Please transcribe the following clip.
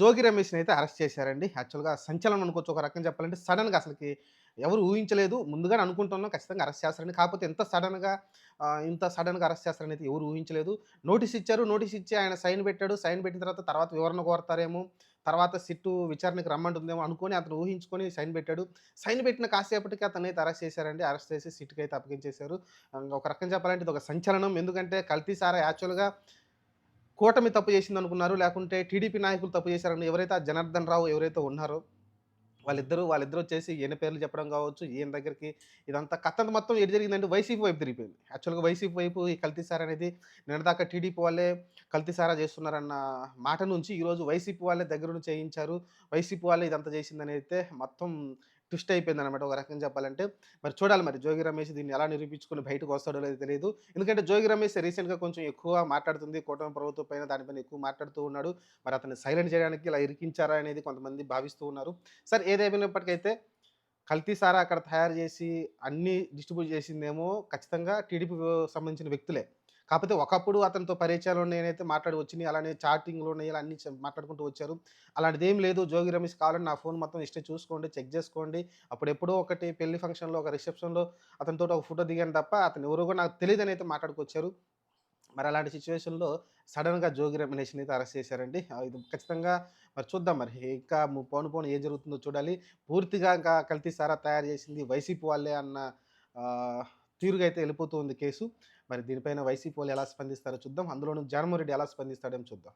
జోగి రమేష్ని అయితే అరెస్ట్ చేశారండి. యాక్చువల్గా సంచలనం అనుకోవచ్చు. ఒక రకం చెప్పాలంటే సడన్గా అసలుకి ఎవరు ఊహించలేదు. ముందుగానే అనుకుంటున్నాం ఖచ్చితంగా అరెస్ట్ చేస్తారని. కాకపోతే ఎంత సడన్గా ఇంత సడన్గా అరెస్ట్ చేస్తారని అయితే ఎవరు ఊహించలేదు. నోటీస్ ఇచ్చారు. నోటీస్ ఇచ్చి ఆయన సైన్ పెట్టాడు. సైన్ పెట్టిన తర్వాత తర్వాత వివరణ కోరతారేమో తర్వాత సిట్టు విచారణకి రమ్మంటుందేమో అనుకొని అతను ఊహించుకొని సైన్ పెట్టాడు. సైన్ పెట్టిన కాసేపటికి అతను అయితే అరెస్ట్ చేశారండి. అరెస్ట్ చేసి సిట్కి అయితే అప్పగించేశారు. ఒక రకం చెప్పాలంటే ఇది ఒక సంచలనం. ఎందుకంటే కల్తీసారా యాక్చువల్గా కూటమి తప్పు చేసింది అనుకున్నారు లేకుంటే టీడీపీ నాయకులు తప్పు చేశారని ఎవరైతే ఆ జనార్దన్ రావు ఎవరైతే ఉన్నారో వాళ్ళిద్దరూ వాళ్ళిద్దరూ వచ్చేసి ఈయన పేర్లు చెప్పడం కావచ్చు ఈయన దగ్గరికి ఇదంతా కథ మొత్తం ఎటు జరిగిందంటే వైసీపీ వైపు తిరిగిపోయింది. యాక్చువల్గా వైసీపీ వైపు ఈ కల్తీ సారా అనేది నిన్నదాకా టీడీపీ వాళ్ళే కల్తీసారా చేస్తున్నారన్న మాట నుంచి ఈరోజు వైసీపీ వాళ్ళే దగ్గర చేయించారు. వైసీపీ వాళ్ళే ఇదంతా చేసిందని అయితే మొత్తం ట్విస్ట్ అయిపోయింది అనమాట ఒక రకంగా చెప్పాలంటే. మరి చూడాలి మరి జోగి రమేష్ దీన్ని ఎలా నిరూపించుకుని బయటకు వస్తాడో లేదో తెలియదు ఎందుకంటే జోగి రమేష్ రీసెంట్గా కొంచెం ఎక్కువ మాట్లాడుతుంది కూటమి ప్రభుత్వం పైన దానిపైన ఎక్కువ మాట్లాడుతూ ఉన్నాడు. మరి అతన్ని సైలెంట్ చేయడానికి ఇలా ఇరికించారా అనేది కొంతమంది భావిస్తూ ఉన్నారు. సార్ ఏదేమైనప్పటికైతే కల్తీ సారా అక్కడ తయారు చేసి అన్ని డిస్ట్రిబ్యూట్ చేసిందేమో ఖచ్చితంగా టీడీపీ సంబంధించిన వ్యక్తులే. కాకపోతే ఒకప్పుడు అతనితో పరిచయాలు నేనైతే మాట్లాడి వచ్చినాయి. అలానే చాటింగ్లు ఉన్నాయి. అలా అన్ని మాట్లాడుకుంటూ వచ్చారు. అలాంటిది ఏం లేదు. జోగి రమేష్ కావాలని నా ఫోన్ మొత్తం ఇష్టం చూసుకోండి చెక్ చేసుకోండి. అప్పుడు ఎప్పుడో ఒకటి పెళ్ళి ఫంక్షన్లో ఒక రిసెప్షన్లో అతనితో ఒక ఫోటో దిగాను తప్ప అతను ఎవరో కూడా నాకు తెలియదని అయితే మాట్లాడుకొచ్చారు. మరి అలాంటి సిచ్యువేషన్లో సడన్గా జోగి రమేష్ని అయితే అరెస్ట్ చేశారండి. ఇది ఖచ్చితంగా మరి చూద్దాం మరి. ఇంకా పోను పోను ఏం జరుగుతుందో చూడాలి. పూర్తిగా ఇంకా కల్తీ సారా తయారు చేసింది వైసీపీ వాళ్ళే అన్న తీరుగా అయితే వెళ్ళిపోతూ ఉంది కేసు. మరి దీనిపైన వైసీపీ వాళ్ళు ఎలా స్పందిస్తారో చూద్దాం. అందులోనూ జగన్మోహన్ రెడ్డి ఎలా స్పందిస్తాడేమో చూద్దాం.